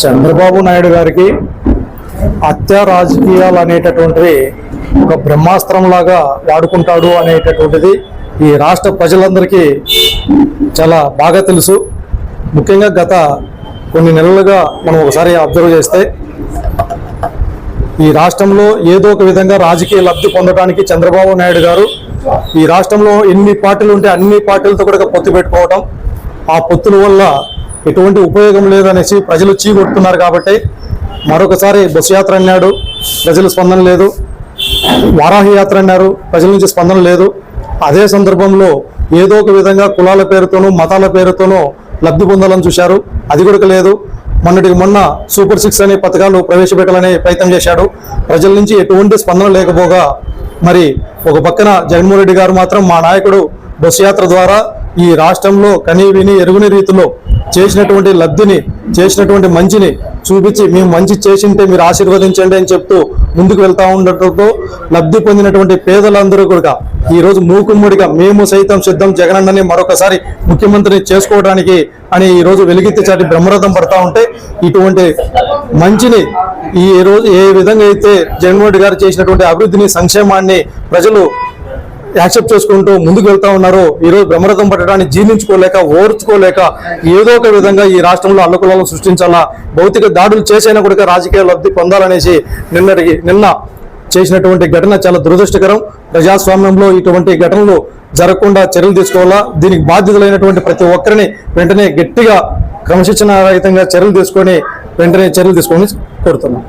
చంద్రబాబు నాయుడు గారికి హత్య రాజకీయాలు అనేటటువంటివి ఒక బ్రహ్మాస్త్రంలాగా వాడుకుంటాడు అనేటటువంటిది ఈ రాష్ట్ర ప్రజలందరికీ చాలా బాగా తెలుసు. ముఖ్యంగా గత కొన్ని నెలలుగా మనం ఒకసారి అబ్జర్వ్ చేస్తే ఈ రాష్ట్రంలో ఏదో ఒక విధంగా రాజకీయ లబ్ధి పొందడానికి చంద్రబాబు నాయుడు గారు ఈ రాష్ట్రంలో ఎన్ని పార్టీలు ఉంటే అన్ని పార్టీలతో కూడా పొత్తు పెట్టుకోవడం ఆ పొత్తుల వల్ల ఎటువంటి ఉపయోగం లేదనేసి ప్రజలు చీకొడుతున్నారు కాబట్టి మరొకసారి బస్సు యాత్ర అన్నాడు ప్రజలు స్పందన లేదు. వారాహి యాత్ర అన్నారు ప్రజల నుంచి స్పందన లేదు. అదే సందర్భంలో ఏదో ఒక విధంగా కులాల పేరుతోనూ మతాల పేరుతోనూ లబ్ధి పొందాలని చూశారు. అది కూడా లేదు. మొన్నటికి మొన్న సూపర్ సిక్స్ అనే పథకాలు ప్రవేశపెట్టాలనే ప్రయత్నం చేశాడు. ప్రజల నుంచి ఎటువంటి స్పందన లేకపోగా మరి ఒక పక్కన జగన్మోహన్ రెడ్డి గారు మాత్రం మా నాయకుడు బస్సు యాత్ర ద్వారా ఈ రాష్ట్రంలో కని విని ఎరుగుని రీతిలో చేసినటువంటి లబ్ధిని చేసినటువంటి మంచిని చూపించి మేము మంచి చేసింటే మీరు ఆశీర్వదించండి అని చెప్తూ ముందుకు వెళ్తా ఉండటంతో లబ్ధి పొందినటువంటి పేదలందరూ కూడా ఈ రోజు మూకుమ్మడిగా మేము సైతం సిద్ధం జగనన్నని మరొకసారి ముఖ్యమంత్రిని చేసుకోవడానికి అని ఈ రోజు చాటి బ్రహ్మరథం పడతా ఉంటే ఇటువంటి మంచిని ఈ రోజు ఏ విధంగా అయితే జగన్మోహన్ గారు చేసినటువంటి అభివృద్ధిని సంక్షేమాన్ని ప్రజలు యాక్సెప్ట్ చేసుకుంటూ ముందుకు వెళ్తా ఉన్నారు. ఈరోజు బ్రహ్మరథం పట్టడాన్ని జీర్ణించుకోలేక ఓర్చుకోలేక ఏదో ఒక విధంగా ఈ రాష్ట్రంలో అల్లకులాలను సృష్టించాలా భౌతిక దాడులు చేసైనా కూడా రాజకీయ లబ్ధి పొందాలనేసి నిన్నటికి నిన్న చేసినటువంటి ఘటన చాలా దురదృష్టకరం. ప్రజాస్వామ్యంలో ఇటువంటి ఘటనలు జరగకుండా చర్యలు తీసుకోవాలా దీనికి బాధ్యతలైనటువంటి ప్రతి ఒక్కరిని వెంటనే గట్టిగా క్రమశిక్షణ రహితంగా చర్యలు తీసుకొని వెంటనే చర్యలు తీసుకొని కోరుతున్నాం.